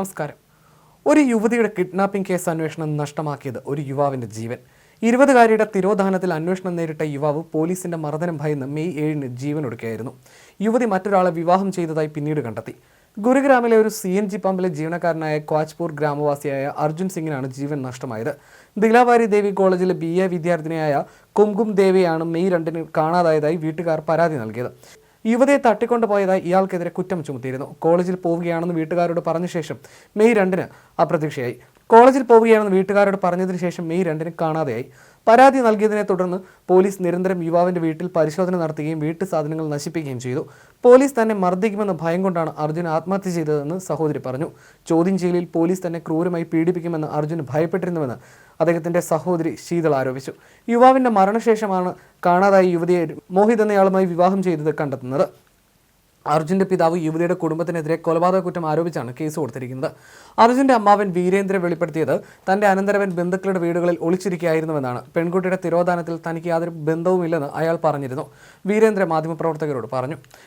നമസ്കാരം. ഒരു യുവതിയുടെ കിഡ്നാപ്പിംഗ് കേസ് അന്വേഷണം നഷ്ടമാക്കിയത് ഒരു യുവാവിന്റെ ജീവൻ. ഇരുപതുകാരിയുടെ തിരോധാനത്തിൽ അന്വേഷണം നേരിട്ട യുവാവ് പോലീസിന്റെ മർദ്ദനം ഭയന്ന് മെയ് ഏഴിന് ജീവനൊടുക്കുകയായിരുന്നു. യുവതി മറ്റൊരാളെ വിവാഹം ചെയ്തതായി പിന്നീട് കണ്ടെത്തി. ഗുരുഗ്രാമിലെ ഒരു സി എൻ ജി പമ്പിലെ ജീവനക്കാരനായ ക്വാച്ച്പൂർ ഗ്രാമവാസിയായ അർജുൻ സിംഗിനാണ് ജീവൻ നഷ്ടമായത്. ദിലാവാരി ദേവി കോളേജിലെ ബി എ വിദ്യാർത്ഥിനിയായ കുംകും ദേവിയാണ് മെയ് രണ്ടിന് കാണാതായതായി വീട്ടുകാർ പരാതി നൽകിയത്. യുവതിയെ തട്ടിക്കൊണ്ടുപോയതായി ഇയാൾക്കെതിരെ കുറ്റം ചുമത്തിയിരുന്നു. കോളേജിൽ പോവുകയാണെന്ന് വീട്ടുകാരോട് പറഞ്ഞ ശേഷം മെയ് രണ്ടിന് അപ്രത്യക്ഷയായി. കോളേജിൽ പോവുകയാണെന്ന് വീട്ടുകാരോട് പറഞ്ഞതിന് ശേഷം മെയ് രണ്ടിന് കാണാതെയായി. പരാതി നൽകിയതിനെ തുടർന്ന് പോലീസ് നിരന്തരം യുവാവിന്റെ വീട്ടിൽ പരിശോധന നടത്തുകയും വീട്ടു സാധനങ്ങൾ നശിപ്പിക്കുകയും ചെയ്തു. പോലീസ് തന്നെ മർദ്ദിക്കുമെന്ന ഭയം കൊണ്ടാണ് അർജുൻ ആത്മഹത്യ ചെയ്തതെന്ന് സഹോദരി പറഞ്ഞു. ചോദ്യം ചെയ്യലിൽ പോലീസ് തന്നെ ക്രൂരമായി പീഡിപ്പിക്കുമെന്ന് അർജുൻ ഭയപ്പെട്ടിരുന്നുവെന്ന് അദ്ദേഹത്തിന്റെ സഹോദരി ശീതൾ ആരോപിച്ചു. യുവാവിന്റെ മരണശേഷമാണ് കാണാതായ യുവതിയെ മോഹിത് എന്നയാളുമായി വിവാഹം ചെയ്തത് കണ്ടെത്തുന്നത്. അർജുന്റെ പിതാവ് യുവതിയുടെ കുടുംബത്തിനെതിരെ കൊലപാതക കുറ്റം ആരോപിച്ചാണ് കേസ് കൊടുത്തിരിക്കുന്നത്. അർജുന്റെ അമ്മാവൻ വീരേന്ദ്രൻ വെളിപ്പെടുത്തിയത് തന്റെ അനന്തരവൻ ബന്ധുക്കളുടെ വീടുകളിൽ ഒളിച്ചിരിക്കുകയായിരുന്നുവെന്നാണ്. പെൺകുട്ടിയുടെ തിരോധാനത്തിൽ തനിക്ക് യാതൊരു ബന്ധവുമില്ലെന്ന് അയാൾ പറഞ്ഞിരുന്നു. വീരേന്ദ്ര മാധ്യമപ്രവർത്തകരോട് പറഞ്ഞു.